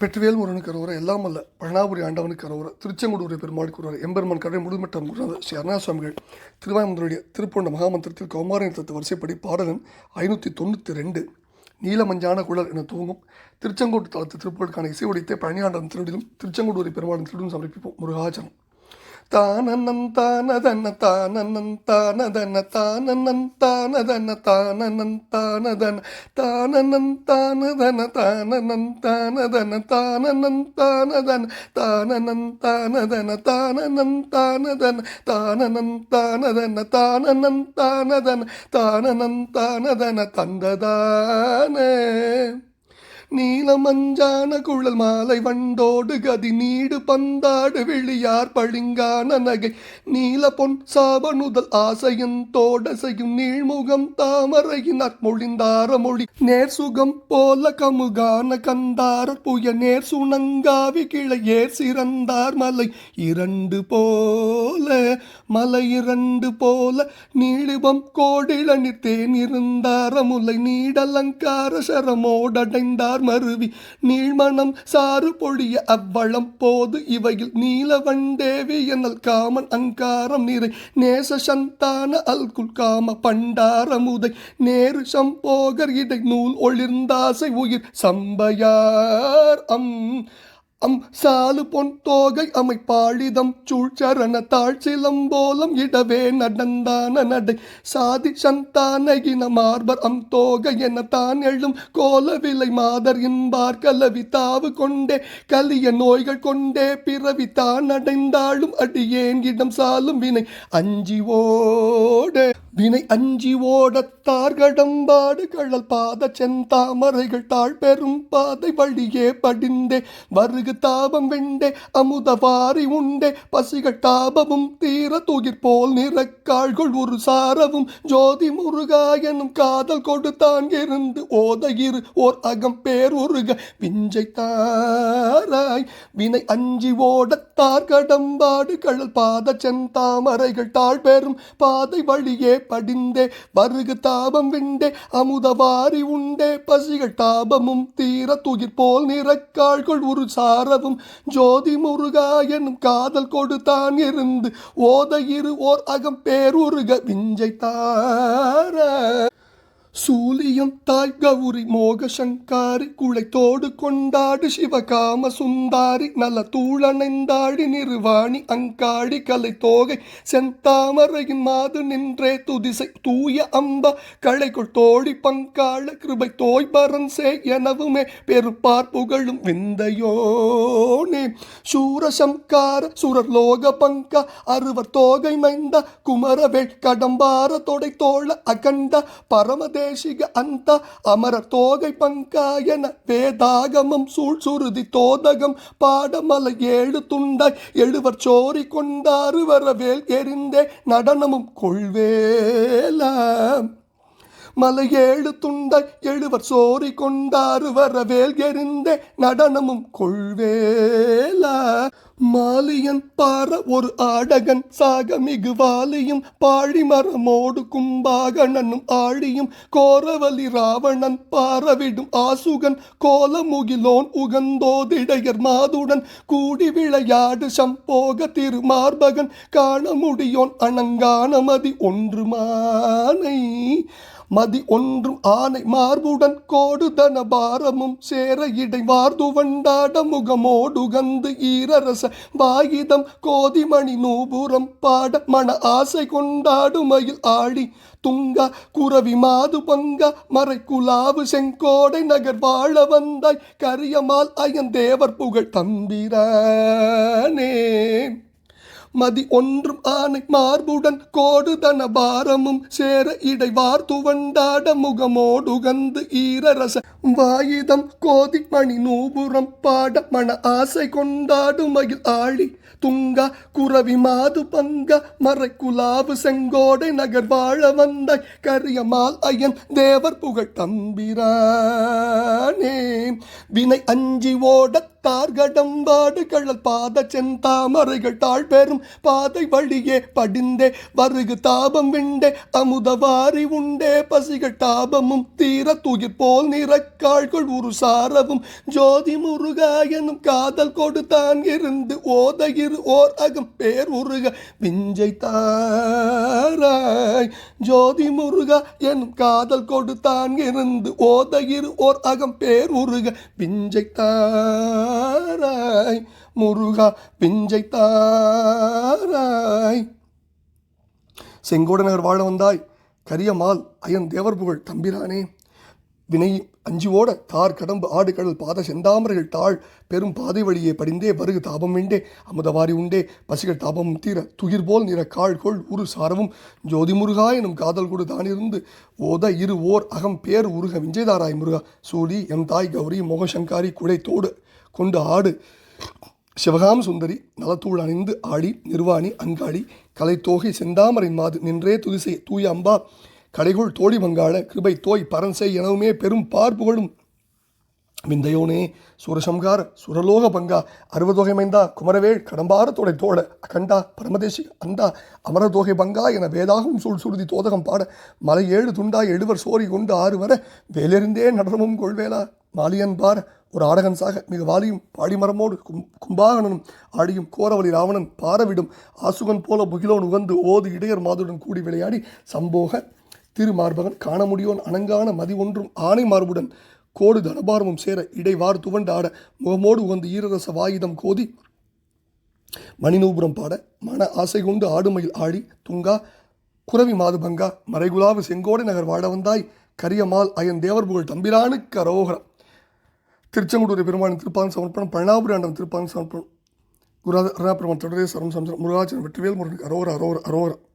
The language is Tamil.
வெற்றிவேல் முருகனுக்கு அரோர எல்லாம் அல்ல பழனாபுரி ஆண்டவனுக்கு அரோர திருச்செங்கோடு பெருமாளுக்கு ஒருவர் எம்பெருமான் கடை முழுமட்டம் குருநாத ஸ்ரீ அருணா சுவாமிகள் திருவாயமுதலுடைய திருப்பொண்ட மகாமந்திரத்தில் கௌமாரின் தத்து வரிசைப்படி பாடலன் ஐநூற்றி தொண்ணூற்றி ரெண்டு நீலமஞ்சான குழல் என துவங்கும் திருச்செங்கோட்டு தளத்து திருப்புகளுக்கான இசை உடைத்தே பழனியாண்டம் திருடிலும் திருச்செங்கோடு பெருமாளும் திருடும் சமர்ப்பிப்போம் താനന്നം താനതന്ന താനന്നം താനതന്ന താനന്നം താനതന്ന താനന്നം താനതന താനന്നം താനതന താനന്നം താനതന താനന്നം താനതന താനന്നം താനതന താനന്നം താനതന താനന്നം താനതന താനന്നം താനതന താനന്നം താനതന തന്തദാന தந்ததான நீலமஞ்சான குழல் மாலை வண்டோடு கதி நீடு பந்தாடு விழியார் பளிங்கான நகை. நீல பொன் சாபனுதல் ஆசையின் தோடசையும் நீழ்முகம் தாமரையினார் மொழிந்தார மொழி. நேர் சுகம் போல கமுகான கந்தார புய நேர் சுணங்காவி கிளை ஏர் சிறந்தார் மலை. இரண்டு போல மலை இரண்டு போல நீளிபம் கோடிளநீர் தேன் இருந்தார முலை நீடலங்கார சரமோடடைந்தார் சார் மருவி. நீழ்மணம் சாறு பொழிய அவ்வளம் போது இவையில் நீலவண்டேவி எனல் காமன் அங்காரம் நிறை நேச சந்தான அல்குல் காம பண்டாரமுதை நேரு சம்போகர் இடை நூல் ஒளிர்ந்தாசை உயிர். சம்பையார் அம் அம் சாலு பொன் தோகை அமைப்பாழிதம் சூழ்ச்சரண தாழ் சிலம்போலம் இடவே நடந்தான நடை சாதி சந்தானகின மார்பர் அம் தோகை என தான் எழும் கோல விலை மாதர் இன்பார் கலவி தாவு கொண்டே. கலிய நோய்கள் கொண்டே பிறவி தான் அடைந்தாலும் அடியேன் இடம் சாலும் வினை அஞ்சி ஓடு. வினை அஞ்சி ஓடத்தார் கடம்பாடு கழல் பாத செந்தாமரைகள் தாழ் பெரும் பாதை வழியே படிந்தே. வருக தாபம் வெண்டே அமுத வாரி உண்டே. பசிகள் தாபமும் தீர துகிர் போல் நிறக்காள்கள் ஒரு சாரவும். ஜோதி முருகா எனும் காதல் கொடுத்தான் இருந்து ஓத ஓர் அகம் பேர் உருக. விஞ்சை தாராய் வினை அஞ்சி ஓடத்தார் கடம்பாடு கழல் பாத செந்தாமரைகள் தாழ் பெரும் பாதை வழியே படிந்தே வருகு தாபம் விண்டே அமுத வாரி உண்டே. பசிகள் தாபமும் தீர துயிர் போல் நிறக்காள்கள் ஒரு சார சாரவும் ஜோதி முருகா எனும் காதல் கொடுத்தான் இருந்து ஓத இரு ஓர் அகம் பேருருக விஞ்சை தார. சூலியம் தாய் கௌரி மோகசங்காரி குளைத்தோடு கொண்டாடு சிவகாம சுந்தாரி நல தூளணைந்தாடி நிறுவாணி அங்காடி கலை தோகை செந்தாமரையின் மாது நின்றே துதிசை தூய அம்ப களைக்குள் தோழி பங்காள கிருபை தோய் பரன்சே எனவுமே பெருப்பார் புகழும் விந்தையோனே. சூரசம்கார சுரர் லோக பங்க அறுவர் தோகை மைந்த குமரவேள் கடம்பார தொடை தோழ அகண்ட பரமதே பரமதேசிக அந்த அமரர் தோகை பங்கா என வேதாகமம் சூழ் சுருதி தோதகம் பாடமலை ஏழு துண்டாய் எழுவர் சோரி கொண்டாறு வரவேல் எரிந்தே நடனமும் கொள்வேலாம் மலையேழு துண்டை எழுவர் சோரி கொண்டாறு வரவேல் எரிந்தே நடனமும் கொள்வேல மாலியன் பார ஒரு ஆடகன் சாக மிகு வாலியும் பாழிமரமோடு கும்பாகணனும் ஆழியும் கோரவலி ராவணன் பாரவிடும் ஆசுகன் கோலமுகிலோன் உகந்தோதிடையர் மாதுடன் கூடி விளையாடு சம்போக திருமார்பகன் காண முடியோன் அணங்கான மதி ஒன்று மானை. மதி ஒன்று ஆனை மார்புடன் கோடு தன பாரமும் சேர இடை வார்து வண்டாட முகமோடு கந்து ஈரரச வாயுதம் கோதிமணி நூபுரம் பாட மன ஆசை கொண்டாடு மயில் ஆடி துங்க குரவி மாது பங்க மறை குலாவு செங்கோடை நகர் வாழ வந்தாய் கரியமால் அயன் தேவர் புகழ் தம்பிரானே மதி ஒன்றும் ஆனை மார்புடன் கோடுதன பாரமும் சேர இடைவார் துவண்டாட முகமோடுகந்து ஈரரச. வாயுதம் கோதி மணி நூபுரம் பாட மன ஆசை கொண்டாடு மகிழ் ஆழி. துங்க குரவி மாது பங்க மறை குலாவு செங்கோடை நகர் வாழ வந்தாய். கரியமால் ஐயன் தேவர் புகழ் தம்பிரானே. வினை அஞ்சி ஓட தார்கடம்பாடு கழல் பாத செந்தாமரைகள் தாழ்பெரும் பாதை வழியே படிந்தே வருகு தாபம் விண்டே அமுதவாரி உண்டே பசிகள் தாபமும் தீர தூயிர் போல் நிறக்காள்கள் உரு சாரவும். ஜோதி முருகா எனும் காதல் கொடுத்தான் இருந்து ஓதகிரு ஓர் அகம் பேர் உருக விஞ்சை தாராய். ஜோதி முருகா எனும் காதல் கொடுத்தான் இருந்து ஓதகிரு ஓர் அகம் பேர் உருக விஞ்சை தாராய் தாராய் முருகா பிஞ்சை தாராய். செங்கோடநகர் வாழ வந்தாய் கரியமால் அயன் தேவர் புகழ் தம்பிரானே. வினை அஞ்சுவோட தார் கடம்பு ஆடு கடல் பாத செந்தாமரைகள் தாழ் பெரும் பாதை வழியே படிந்தே வருகு தாபம் வேண்டே. அமுதவாரி உண்டே பசிகள் தாபம் தீர துயிர் போல் நிற கால் கொள் உரு சாரவும். ஜோதி முருகா எனும் காதல் கொடு தானிருந்து ஓத இரு ஓர் அகம் பேர் உருக விஞ்சைதாராய் முருகா. சூடி எம் தாய் கௌரி மோகசங்காரி குடை தோடு. கொண்டு ஆடு. சிவகாம சுந்தரி நலத்தூள் அணிந்து ஆடி நிர்வாணி அங்காடி கலைத்தோகை செந்தாமரை மாது நின்றே துதிசை தூய அம்பா கடைகோள் தோழி மங்காள கிருபை தோய் பரன்சை எனவுமே பெரும் பார்ப்புகளும் விந்தையோனே சூரசம்கார சுரலோக பங்கா அறுபதொகை மைந்தா குமரவேள் கடம்பார தோழ தோட அகண்டா பரமதேசி அந்தா அமரதோகை பங்கா என வேதாகும் சூழ் சுருதி தோதகம் பாட மலை ஏழு துண்டா எழுவர் சோரி கொண்டு ஆறு வர வேலெறிந்தே நடனமும் கொள்வேலா மாலியன் பார ஒரு ஆடகன் சாக மிக வாலியும் பாடிமரமோடு கும் கும்பாகனனும் ஆடியும் கோரவழி ராவணன் பாரவிடும் ஆசுகன் போல புகிலோன் உகந்து ஓது இடையர் மாதுடன் கூடி விளையாடி சம்போக திருமார்பகன் காண முடியோன் அணங்கான மதி ஒன்றும் ஆணை மார்புடன் கோடு தனபாரமும் சேர இடைவார் துவண்டு ஆட முகமோடு உகந்து ஈரரச வாயுதம் கோதி மணிநூபுரம் பாட மன ஆசை கொண்டு ஆடுமையில் ஆடி துங்கா குரவி மாதுபங்கா மறைகுலாவு செங்கோடை நகர் வாழ வந்தாய் கரியமால் அயன் தேவர் புகழ் தம்பிரானுக்கு அரோகரம் திருச்செங்குடூர் பெருமானின் திருப்பான் சமர்ப்பணம் பழனாபுரி ஆண்டம் திருப்பான் சமர்ப்பணம். குராத அருணாபெருமான் தொடரே சரம் சம்சரம் முருகாச்சலம் வெற்றிவேல் முருகனுக்கு அரோகர அரோகர அரோர